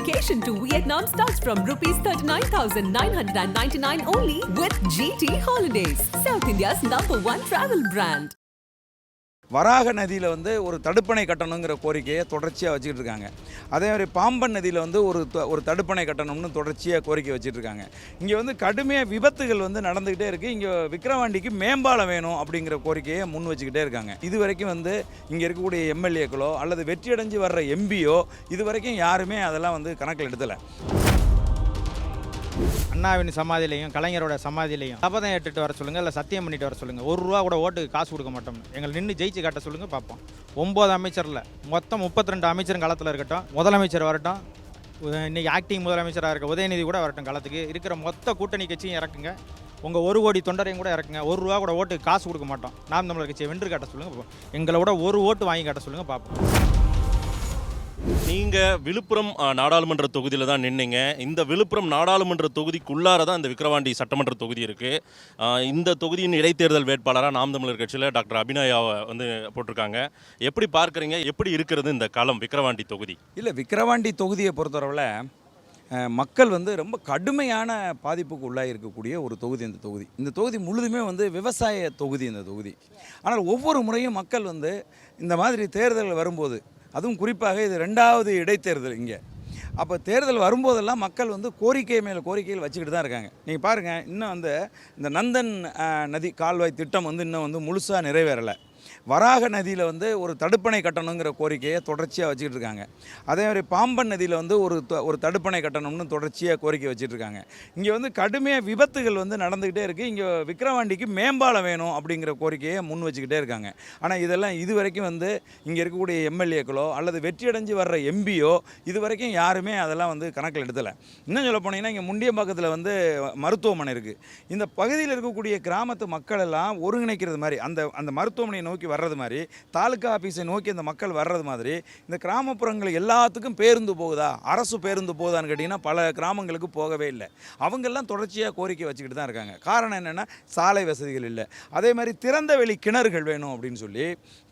Vacation to Vietnam starts from rupees 39,999 only with GT Holidays, South India's number one travel brand. வராக நதியில் வந்து ஒரு தடுப்பணை கட்டணுங்கிற கோரிக்கையை தொடர்ச்சியாக வச்சுக்கிட்டு இருக்காங்க அதே மாதிரி பாம்பன் நதியில் வந்து ஒரு த- ஒரு தடுப்பணை கட்டணும்னு தொடர்ச்சியாக கோரிக்கை வச்சுட்டு இருக்காங்க இங்கே வந்து கடுமையாக விபத்துகள் வந்து நடந்துக்கிட்டே இருக்குது இங்கே விக்ரவாண்டிக்கு மேம்பாலம் வேணும் அப்படிங்கிற கோரிக்கையை முன் வச்சுக்கிட்டே இருக்காங்க. இது வரைக்கும் வந்து இங்கே இருக்கக்கூடிய எம்எல்ஏக்களோ அல்லது வெற்றியடைஞ்சு வர்ற எம்பியோ இது வரைக்கும் யாருமே அதெல்லாம் வந்து கணக்கில் எடுத்தலை. அண்ணாவின் சமாதியிலையும் கலைஞரோட சமாதியிலையும். சபதம் ஏற்றுட்டு வர சொல்லுங்கள் இல்லை சத்தியம் பண்ணிட்டு வர சொல்லுங்கள் ஒரு ரூபா கூட ஓட்டுக்கு காசு கொடுக்க மாட்டோம். எங்களை நின்று ஜெயிச்சு காட்ட சொல்லுங்க பார்ப்போம். ஒம்பது அமைச்சரில் மொத்தம் முப்பத்தி ரெண்டு அமைச்சரும் களத்தில் இருக்கட்டும். முதலமைச்சர் வரட்டும். இன்றைக்கி இன்னைக்கு ஆக்டிங் முதலமைச்சராக இருக்க உதயநிதி கூட வரட்டும் களத்துக்கு. இருக்கிற மொத்த கூட்டணி கட்சியும் இறக்குங்க. உங்கள் ஒரு கோடி தொண்டரையும் கூட இறக்குங்க. ஒரு ரூபா கூட ஓட்டுக்கு காசு கொடுக்க மாட்டோம். நாம் தமிழர் கட்சியை வென்று காட்ட சொல்லுங்கள் எங்களை எங்களோட ஒரு ஓட்டு வாங்கி காட்ட சொல்லுங்க பார்ப்போம். நீங்கள் விழுப்புரம் நாடாளுமன்ற தொகுதியில் தான் நின்னீங்க. இந்த விழுப்புரம் நாடாளுமன்ற தொகுதிக்குள்ளார தான் இந்த விக்கிரவாண்டி சட்டமன்ற தொகுதி இருக்குது இந்த தொகுதியின் இடைத்தேர்தல் வேட்பாளராக நாம் தமிழர் கட்சியில் டாக்டர் அபிநயாவை வந்து போட்டிருக்காங்க. எப்படி பார்க்குறீங்க? எப்படி இருக்கிறது இந்த களம் விக்கிரவாண்டி தொகுதி? இல்லை விக்கிரவாண்டி தொகுதியை பொறுத்தளவில் மக்கள் வந்து ரொம்ப கடுமையான பாதிப்புக்கு உள்ளாக இருக்கக்கூடிய ஒரு தொகுதி இந்த தொகுதி. இந்த தொகுதி முழுதுமே வந்து விவசாய தொகுதி இந்த தொகுதி. ஆனால் ஒவ்வொரு முறையும் மக்கள் வந்து இந்த மாதிரி தேர்தல் வரும்போது அதுவும் குறிப்பாக இது ரெண்டாவது இடைத்தேர்தல் இங்கே. அப்போ தேர்தல் வரும்போதெல்லாம் மக்கள் வந்து கோரிக்கை மேலே கோரிக்கைகள் வச்சுக்கிட்டு தான் இருக்காங்க. நீங்கள் பாருங்கள் இன்னும் வந்து இந்த நந்தன் நதி கால்வாய் திட்டம் வந்து இன்னும் வந்து முழுசாக நிறைவேறலை. வராக நதியில் வந்து ஒரு தடுப்பணை கட்டணுங்கிற கோரிக்கையை தொடர்ச்சியாக வச்சுக்கிட்டு இருக்காங்க. அதே மாதிரி பாம்பன் நதியில் வந்து ஒரு த- ஒரு தடுப்பணை கட்டணும்னு தொடர்ச்சியாக கோரிக்கை வச்சுட்டு இருக்காங்க. இங்கே வந்து கடுமையாக விபத்துகள் வந்து நடந்துக்கிட்டே இருக்குது இங்கே விக்ரவாண்டிக்கு மேம்பாலம் வேணும் அப்படிங்கிற கோரிக்கையை முன் வச்சுக்கிட்டே இருக்காங்க. ஆனால் இதெல்லாம் இது வரைக்கும் வந்து இங்கே இருக்கக்கூடிய எம்எல்ஏக்களோ அல்லது வெற்றியடைஞ்சு வர்ற எம்பியோ இது வரைக்கும் யாருமே அதெல்லாம் வந்து கணக்கில் எடுத்தலை. இன்னும் சொல்ல போனீங்கன்னா இங்கே முண்டியம்பாக்கத்தில் வந்து மருத்துவமனை இருக்குது இந்த பகுதியில் இருக்கக்கூடிய கிராமத்து மக்கள் எல்லாம் ஒருங்கிணைக்கிறது மாதிரி அந்த அந்த மருத்துவமனையை நோக்கி வர்றது மாதிரி தாலுக்கா ஆஃபீஸை நோக்கி இந்த மக்கள் வர்றது மாதிரி இந்த கிராமப்புறங்கள் எல்லாத்துக்கும் பேருந்து போகுதா? அரசு பேருந்து போகுதான்னு கேட்டிங்கன்னா பல கிராமங்களுக்கு போகவே இல்லை. அவங்கெல்லாம் தொடர்ச்சியாக கோரிக்கை வச்சுக்கிட்டு தான் இருக்காங்க. காரணம் என்னென்னா சாலை வசதிகள் இல்லை. அதே மாதிரி திறந்த வெளி கிணறுகள் வேணும் அப்படின்னு சொல்லி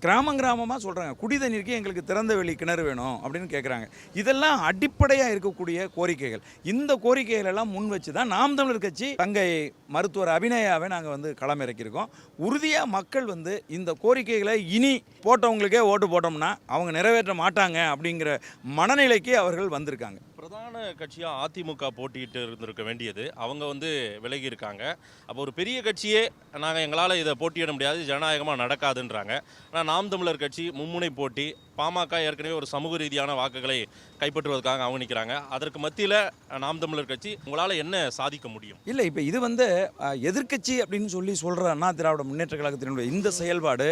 கிராமம் கிராமமாக சொல்கிறாங்க குடி தண்ணீருக்கு எங்களுக்கு திறந்த வெளி கிணறு வேணும் அப்படின்னு கேட்குறாங்க இதெல்லாம் அடிப்படையாக இருக்கக்கூடிய கோரிக்கைகள். இந்த கோரிக்கைகள் எல்லாம் முன் வச்சு தான் நாம் தமிழர் கட்சி தங்கை மருத்துவர் அபிநயாவை நாங்கள் வந்து களமிறக்கியிருக்கோம். உறுதியாக மக்கள் வந்து இந்த கோரிக்கைகளை இனி போட்டவங்களுக்கே ஓட்டு போட்டோம்னா அவங்க நிறைவேற்ற மாட்டாங்க அப்படிங்கிற மனநிலைக்கு அவர்கள் வந்திருக்காங்க. பிரதான கட்சியாக அதிமுக போட்டியிட்டு இருந்திருக்க வேண்டியது. அவங்க வந்து விலகி இருக்காங்க அப்போ ஒரு பெரிய கட்சியே நாங்கள் எங்களால் இதை போட்டியிட முடியாது ஜனநாயகமாக நடக்காதுன்றாங்க. ஆனால் நாம் தமிழர் கட்சி மும்முனை போட்டி பாமக ஏற்கனவே ஒரு சமூக ரீதியான வாக்குகளை கைப்பற்றுவதற்காக அவங்க நிற்கிறாங்க அதற்கு மத்தியில் நாம் தமிழர் கட்சி உங்களால் என்ன சாதிக்க முடியும்? இல்லை இப்போ இது வந்து எதிர்கட்சி எதிர்க்கட்சி அப்படின்னு சொல்லி சொல்கிற அண்ணா திராவிட முன்னேற்ற கழகத்தினுடைய இந்த செயல்பாடு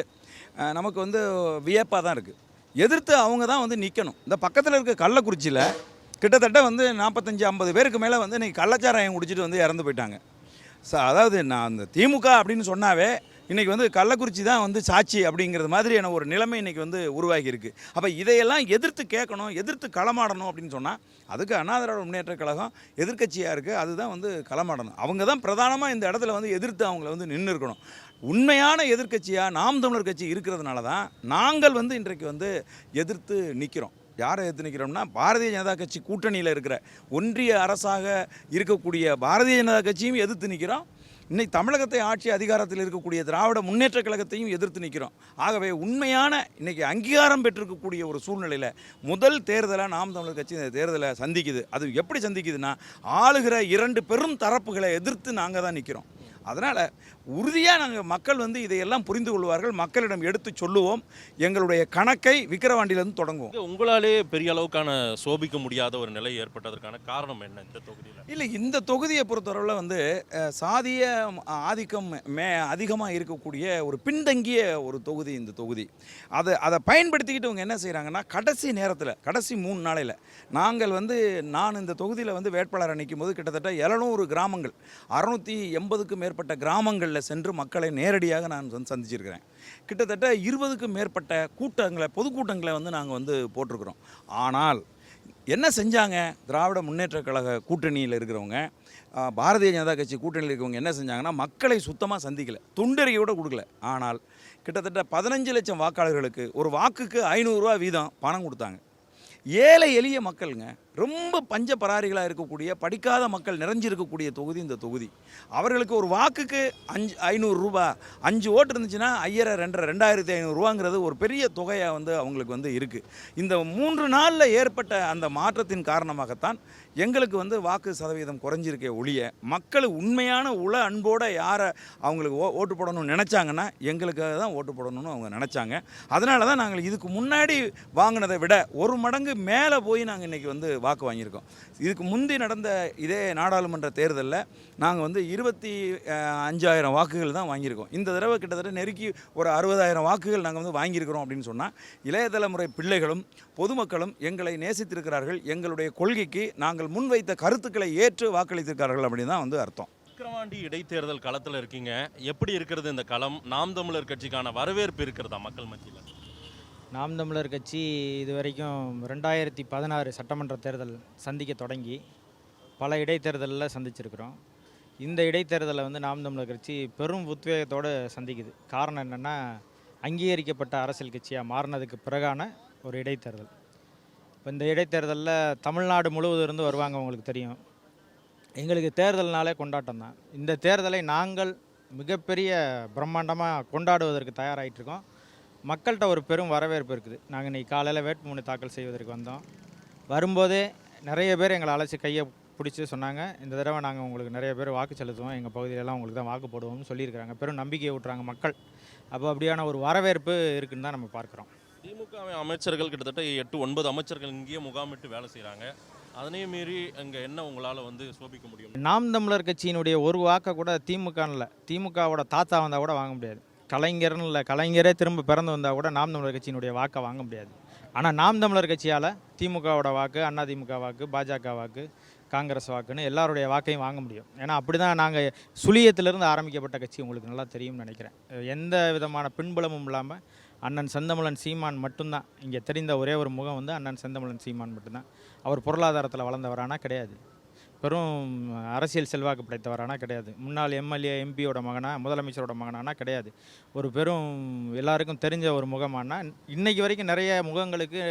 நமக்கு வந்து வியப்பாக தான் இருக்குது எதிர்த்து அவங்க தான் வந்து நிற்கணும் இந்த பக்கத்தில் இருக்க கள்ளக்குறிச்சியில் கிட்டத்தட்ட வந்து நாற்பத்தஞ்சு ஐம்பது பேருக்கு மேலே வந்து இன்றைக்கி கள்ளச்சாராயம் குடிச்சிட்டு வந்து இறந்து போயிட்டாங்க. ஸோ அதாவது நான் அந்த திமுக அப்படின்னு சொன்னாவே இன்றைக்கி வந்து கள்ளக்குறிச்சி தான் வந்து சாட்சி அப்படிங்கிறது மாதிரியான ஒரு நிலைமை இன்றைக்கி வந்து உருவாகி இருக்குது அப்போ இதையெல்லாம் எதிர்த்து கேட்கணும் எதிர்த்து களமாடணும் அப்படின்னு சொன்னால் அதுக்கு அண்ணாதிராவிட முன்னேற்ற கழகம் எதிர்க்கட்சியாக இருக்குது அதுதான் வந்து களமாடணும். அவங்க தான் பிரதானமாக இந்த இடத்துல வந்து எதிர்த்து அவங்கள வந்து நின்று இருக்கணும். உண்மையான எதிர்க்கட்சியாக நாம் தமிழர் கட்சி இருக்கிறதுனால தான் நாங்கள் வந்து இன்றைக்கு வந்து எதிர்த்து நிற்கிறோம் யாரை எடுத்து நிற்கிறோம்னா பாரதிய ஜனதா கட்சி கூட்டணியில் இருக்கிற ஒன்றிய அரசாக இருக்கக்கூடிய பாரதிய ஜனதா கட்சியும் எதிர்த்து நிற்கிறோம் இன்னைக்கு தமிழகத்தை ஆட்சி அதிகாரத்தில் இருக்கக்கூடிய திராவிட முன்னேற்ற கழகத்தையும் எதிர்த்து நிற்கிறோம் ஆகவே உண்மையான இன்னைக்கு அங்கீகாரம் பெற்றிருக்கக்கூடிய ஒரு சூழ்நிலையில் முதல் தேர்தலை நாம் தமிழர் கட்சி இந்த தேர்தலை சந்திக்குது. அது எப்படி சந்திக்குதுன்னா ஆளுகிற இரண்டு பெரும் தரப்புகளை எதிர்த்து நாங்கள் தான் நிற்கிறோம் அதனால் உறுதியாக நாங்கள் மக்கள் வந்து இதையெல்லாம் புரிந்து கொள்வார்கள். மக்களிடம் எடுத்து சொல்லுவோம். எங்களுடைய கணக்கை விக்கிரவாண்டியிலிருந்து தொடங்குவோம். உங்களாலே பெரிய அளவுக்கான சோபிக்க முடியாத ஒரு நிலை ஏற்பட்டதற்கான காரணம் என்ன இந்த தொகுதியில்? இல்லை இந்த தொகுதியை பொறுத்தவரையில் வந்து சாதிய ஆதிக்கம் மே அதிகமாக இருக்கக்கூடிய ஒரு பின்தங்கிய ஒரு தொகுதி இந்த தொகுதி. அதை அதை பயன்படுத்திக்கிட்டு அவங்க என்ன செய்கிறாங்கன்னா கடைசி நேரத்தில் கடைசி மூணு நாளையில் நாங்கள் வந்து நான் இந்த தொகுதியில் வந்து வேட்பாளர் நிற்கும் போது கிட்டத்தட்ட எழுநூறு கிராமங்கள் அறுநூற்றி எண்பதுக்கும் மேற்பட்ட கிராமங்களில் சென்று மக்களை நேரடியாக நான் வந்து சந்திச்சிருக்கிறேன். கிட்டத்தட்ட இருபதுக்கும் மேற்பட்ட கூட்டங்களை பொதுக்கூட்டங்களை வந்து நாங்கள் வந்து போட்டிருக்கிறோம். ஆனால் என்ன செஞ்சாங்க? திராவிட முன்னேற்ற கழக கூட்டணியில் இருக்கிறவங்க பாரதிய ஜனதா கட்சி கூட்டணியில் இருக்கிறவங்க என்ன செஞ்சாங்கன்னா மக்களை சுத்தமாக சந்திக்கல. துண்டறியோட கொடுக்கல. ஆனால் கிட்டத்தட்ட பதினஞ்சு லட்சம் வாக்காளர்களுக்கு ஒரு வாக்குக்கு ஐநூறுரூவா வீதம் பணம் கொடுத்தாங்க. ஏழை எளிய மக்களுங்க ரொம்ப பஞ்ச பராரிகளாக இருக்கக்கூடிய படிக்காத மக்கள் நிறைஞ்சிருக்கக்கூடிய தொகுதி இந்த தொகுதி. அவர்களுக்கு ஒரு வாக்குக்கு அஞ்சு ஐநூறு ரூபா அஞ்சு ஓட்டு இருந்துச்சுன்னா ஐயரை ரெண்டரை ரெண்டாயிரத்தி ஐநூறுரூவாங்கிறது ஒரு பெரிய தொகையாக வந்து அவங்களுக்கு வந்து இருக்குது இந்த மூன்று நாளில் ஏற்பட்ட அந்த மாற்றத்தின் காரணமாகத்தான் எங்களுக்கு வந்து வாக்கு சதவீதம் குறைஞ்சிருக்கே ஒழிய மக்கள் உண்மையான உள அன்போடு யாரை அவங்களுக்கு ஓ ஓட்டு போடணும்னு நினச்சாங்கன்னா எங்களுக்காக தான் ஓட்டு போடணும்னு அவங்க நினச்சாங்க. அதனால தான் நாங்கள் இதுக்கு முன்னாடி வாங்கினதை விட ஒரு மடங்கு மேலே போய் நாங்கள் இன்றைக்கி வந்து வாக்கு வாங்கியிருக்கோம். இதுக்கு முந்தி நடந்த இதே நாடாளுமன்ற தேர்தலில் நாங்கள் வந்து இருபத்தி அஞ்சாயிரம் வாக்குகள் தான் வாங்கியிருக்கோம். இந்த தடவை கிட்டத்தட்ட நெருக்கி ஒரு அறுபதாயிரம் வாக்குகள் நாங்கள் வந்து வாங்கியிருக்கிறோம் அப்படின்னு சொன்னால் இளைய தலைமுறை பிள்ளைகளும் பொதுமக்களும் எங்களை நேசித்திருக்கிறார்கள். எங்களுடைய கொள்கைக்கு நாங்கள் முன்வைத்த கருத்துக்களை ஏற்று வாக்களித்திருக்கிறார்கள் அப்படின்னு தான் வந்து அர்த்தம். விக்கிரவாண்டி இடைத்தேர்தல் களத்தில் இருக்கீங்க. எப்படி இருக்கிறது இந்த களம்? நாம் தமிழர் கட்சிக்கான வரவேற்பு இருக்கிறதா மக்கள் மத்தியில்? நாம் தமிழர் கட்சி இது வரைக்கும் ரெண்டாயிரத்தி பதினாறு சட்டமன்ற தேர்தல் சந்திக்க தொடங்கி பல இடைத்தேர்தலில் சந்திச்சிருக்கிறோம். இந்த இடைத்தேர்தலை வந்து நாம் தமிழர் கட்சி பெரும் உத்வேகத்தோடு சந்திக்குது. காரணம் என்னென்னா அங்கீகரிக்கப்பட்ட அரசியல் கட்சியாக மாறினதுக்கு பிறகான ஒரு இடைத்தேர்தல். இப்போ இந்த இடைத்தேர்தலில் தமிழ்நாடு முழுவதும் இருந்து வருவாங்க உங்களுக்கு தெரியும். எங்களுக்கு தேர்தல்னாலே கொண்டாட்டம் தான். இந்த தேர்தலை நாங்கள் மிகப்பெரிய பிரம்மாண்டமாக கொண்டாடுவதற்கு தயாராகிட்டு இருக்கோம். மக்கள்கிட்ட ஒரு பெரும் வரவேற்பு இருக்குது. நாங்கள் இன்னைக்கு காலையில் வேட்புமனு தாக்கல் செய்வதற்கு வந்தோம். வரும்போதே நிறைய பேர் எங்களை அழைச்சி கையை பிடிச்சி சொன்னாங்க. இந்த தடவை நாங்கள் உங்களுக்கு நிறைய பேர் வாக்கு செலுத்துவோம். எங்கள் பகுதியிலலாம் உங்களுக்கு தான் வாக்கு போடுவோம்னு சொல்லியிருக்கிறாங்க. பெரும் நம்பிக்கையை விட்டுறாங்க மக்கள். அப்போ அப்படியான ஒரு வரவேற்பு இருக்குன்னு தான் நம்ம பார்க்குறோம். திமுக அமைச்சர்கள் கிட்டத்தட்ட எட்டு ஒன்பது அமைச்சர்கள் இங்கேயே முகாமிட்டு வேலை செய்கிறாங்க அதனையும் மீறி அங்கே என்ன உங்களால் வந்து சோபிக்க முடியும்? நாம் தமிழர் கட்சியினுடைய ஒரு வாக்கை கூட திமுக இல்லை. திமுகவோட தாத்தா வந்தால் கூட வாங்க முடியாது. கலைஞர்னு இல்லை கலைஞரே திரும்ப பிறந்து வந்தால் கூட நாம் தமிழர் கட்சியினுடைய வாக்கை வாங்க முடியாது. ஆனால் நாம் தமிழர் கட்சியால் திமுகவோட வாக்கு அதிமுக வாக்கு பாஜக வாக்கு காங்கிரஸ் வாக்குன்னு எல்லாருடைய வாக்கையும் வாங்க முடியும். ஏன்னா அப்படி தான் நாங்கள் சுழியத்திலிருந்து ஆரம்பிக்கப்பட்ட கட்சி உங்களுக்கு நல்லா தெரியும்னு நினைக்கிறேன். எந்த விதமான பின்புலமும் இல்லாமல் அண்ணன் செந்தமிழன் சீமான் மட்டும்தான். இங்கே தெரிந்த ஒரே ஒரு முகம் வந்து அண்ணன் செந்தமிழன் சீமான் மட்டும்தான். அவர் பொருளாதாரத்தில் வளர்ந்தவரானா கிடையாது. பெரும் அரசியல் செல்வாக்கு படைத்தவரானா கிடையாது. முன்னாள் எம்எல்ஏ எம்பியோட மகனா முதலமைச்சரோட மகனானா கிடையாது. ஒரு பெரும் எல்லாருக்கும் தெரிஞ்ச ஒரு முகமானா இன்னைக்கு வரைக்கும் நிறைய முகங்களுக்கு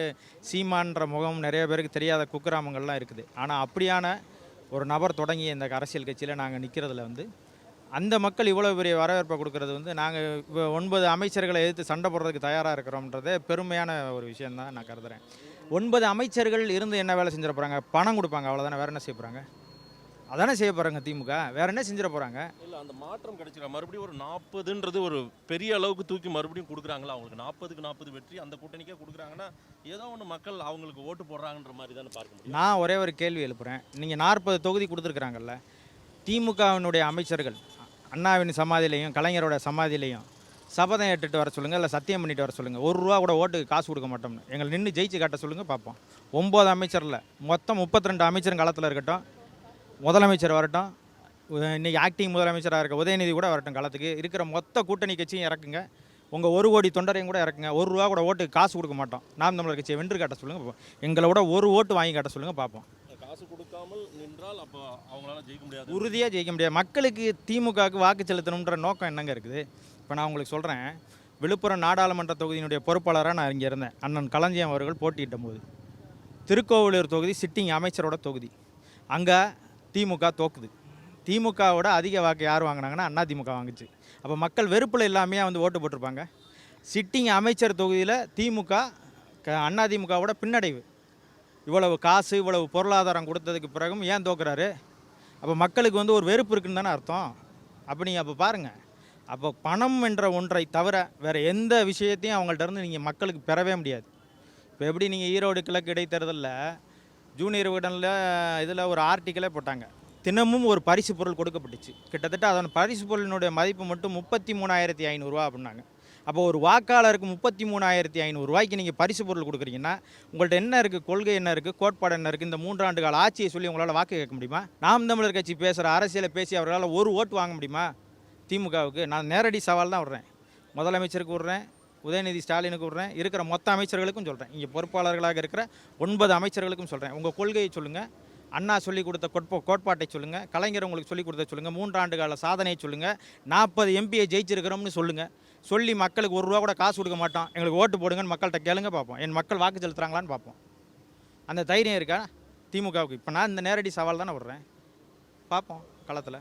சீமான்ற முகம் நிறைய பேருக்கு தெரியாத குக்கிராமங்கள்லாம் இருக்குது. ஆனால் அப்படியான ஒரு நபர் தொடங்கிய இந்த அரசியல் கட்சியில் நாங்கள் நிற்கிறதுல வந்து அந்த மக்கள் இவ்வளோ பெரிய வரவேற்பை கொடுக்கறது வந்து நாங்கள் ஒன்பது அமைச்சர்களை எதிர்த்து சண்டை போடுறதுக்கு தயாராக இருக்கிறோம்ன்றதே பெருமையான ஒரு விஷயந்தான் நான் கருதுகிறேன் ஒன்பது அமைச்சர்கள் இருந்து என்ன வேலை செஞ்சிட போகிறாங்க பணம் கொடுப்பாங்க அவ்வளோதானே வேறு என்ன செய்ய போகிறாங்க அதானே செய்ய போகிறாங்க திமுக? வேறு என்ன செஞ்சிட போகிறாங்க இல்லை அந்த மாற்றம் கிடைச்சிருக்கா மறுபடியும் ஒரு நாற்பதுன்றது ஒரு பெரிய அளவுக்கு தூக்கி மறுபடியும் கொடுக்குறாங்களா? அவங்களுக்கு நாற்பதுக்கு நாற்பது வெற்றி அந்த கூட்டணிக்கே கொடுக்குறாங்கன்னா ஏதோ ஒன்று மக்கள் அவங்களுக்கு ஓட்டு போடுறாங்கன்ற மாதிரி தானே பார்க்க முடியும். நான் ஒரே ஒரு கேள்வி எழுப்புகிறேன் நீங்கள் நாற்பது தொகுதி கொடுத்துருக்குறாங்கல்ல திமுகவினுடைய அமைச்சர்கள் அண்ணாவின் சமாதியிலையும் கலைஞரோட சமாதியிலையும் சபதம் ஏற்றுட்டு வர சொல்லுங்கள் இல்லை சத்தியம் பண்ணிட்டு வர சொல்லுங்கள் ஒரு ரூபா கூட ஓட்டுக்கு காசு கொடுக்க மாட்டோம்னு. எங்களை நின்று ஜெயிச்சு காட்ட சொல்லுங்கள் பார்ப்போம். ஒம்பது அமைச்சரில் மொத்தம் முப்பத்தி ரெண்டு அமைச்சர் களத்தில் இருக்கட்டும். முதலமைச்சர் வரட்டும். இன்னைக்கு ஆக்டிங் முதலமைச்சராக இருக்க உதயநிதி கூட வரட்டும் களத்துக்கு இருக்கிற மொத்த கூட்டணி கட்சியும் இறக்குங்க. உங்கள் ஒரு கோடி தொண்டரையும் கூட இறக்குங்க. ஒரு ரூபா கூட ஓட்டுக்கு காசு கொடுக்க மாட்டோம். நாம் தமிழர் கட்சியை வென்று காட்ட சொல்லுங்கள் எங்களை விட ஒரு ஓட்டு வாங்கி காட்ட சொல்லுங்கள் பார்ப்போம் காசு கொடுக்காமல் நின்றால் அப்போ அவங்களால ஜெயிக்க முடியாது. உறுதியாக ஜெயிக்க முடியாது. மக்களுக்கு திமுகவுக்கு வாக்கு செலுத்தணுன்ற நோக்கம் என்னங்க இருக்குது? இப்போ நான் உங்களுக்கு சொல்கிறேன் விழுப்புரம் நாடாளுமன்ற தொகுதியினுடைய பொறுப்பாளராக நான் இங்கே இருந்தேன். அண்ணன் களஞ்சியம் அவர்கள் போட்டியிட்ட போது திருக்கோவிலூர் தொகுதி சிட்டிங் அமைச்சரோட தொகுதி. அங்கே திமுக தோக்குது. திமுகவோட அதிக வாக்கு யார் வாங்கினாங்கன்னா அண்ணா திமுக வாங்குச்சு. அப்போ மக்கள் வெறுப்பில் இல்லாமையே வந்து ஓட்டு போட்டிருப்பாங்க. சிட்டிங் அமைச்சர் தொகுதியில் திமுக க அண்ணா திமுகவோட பின்னடைவு. இவ்வளவு காசு இவ்வளவு பொருளாதாரம் கொடுத்ததுக்கு பிறகும் ஏன் தோக்குறாரு? அப்போ மக்களுக்கு வந்து ஒரு வெறுப்பு இருக்குன்னு தானே அர்த்தம். அப்போ நீங்கள் அப்போ பாருங்கள் அப்போ பணம் என்ற ஒன்றை தவிர வேறு எந்த விஷயத்தையும் அவங்கள்ட்ட இருந்து நீங்கள் மக்களுக்கு பெறவே முடியாது. இப்போ எப்படி நீங்கள் ஈரோடு கிழக்கு இடைத்தேர்தலில் ஜூனியர் விகடனில் இதில் ஒரு ஆர்டிக்கலே போட்டாங்க. தினமும் ஒரு பரிசு பொருள் கொடுக்கப்பட்டுச்சு. கிட்டத்தட்ட அதன் பரிசு பொருளினுடைய மதிப்பு மட்டும் முப்பத்தி மூணாயிரத்தி ஐநூறுரூவா அப்படின்னாங்க. அப்போ ஒரு வாக்காளருக்கு முப்பத்தி மூணாயிரத்தி ஐநூறுரூவாய்க்கு நீங்கள் பரிசு பொருள் கொடுக்குறீங்கன்னா உங்கள்ட்ட என்ன இருக்குது கொள்கை என்ன இருக்குது கோட்பாடு என்ன இருக்குது இந்த மூன்றாண்டு கால ஆட்சியை சொல்லி உங்களால் வாக்கு கேட்க முடியுமா? நாம் தமிழர் கட்சி பேசுகிற அரசியலை பேசி அவர்களால் ஒரு ஓட்டு வாங்க முடியுமா? திமுகவுக்கு நான் நேரடி சவால் தான் விடுறேன். முதலமைச்சருக்கு விடுறேன் உதயநிதி ஸ்டாலினுக்கு விடுறேன். இருக்கிற மொத்த அமைச்சர்களுக்கும் சொல்கிறேன் இங்கே பொறுப்பாளர்களாக இருக்கிற ஒன்பது அமைச்சர்களுக்கும் சொல்கிறேன் உங்கள் கொள்கையை சொல்லுங்கள் அண்ணா சொல்லி கொடுத்த கோட்போ கோட்பாட்டை சொல்லுங்கள் கலைஞர் உங்களுக்கு சொல்லி கொடுத்த சொல்லுங்கள் மூன்றாண்டு கால சாதனையை சொல்லுங்கள் நாற்பது எம்பியை ஜெயிச்சிருக்கிறோம்னு சொல்லுங்கள் சொல்லி மக்களுக்கு ஒரு ரூபா கூட காசு கொடுக்க மாட்டோம். எங்களுக்கு ஓட்டு போடுங்கன்னு மக்கள்கிட்ட கேளுங்க பார்ப்போம். என் மக்கள் வாக்கு செலுத்துகிறாங்களான்னு பார்ப்போம். அந்த தைரியம் இருக்கா? திமுகவுக்கு. இப்போ நான் இந்த நேரடி சவால் தானே விடுறேன். பார்ப்போம். களத்தில்.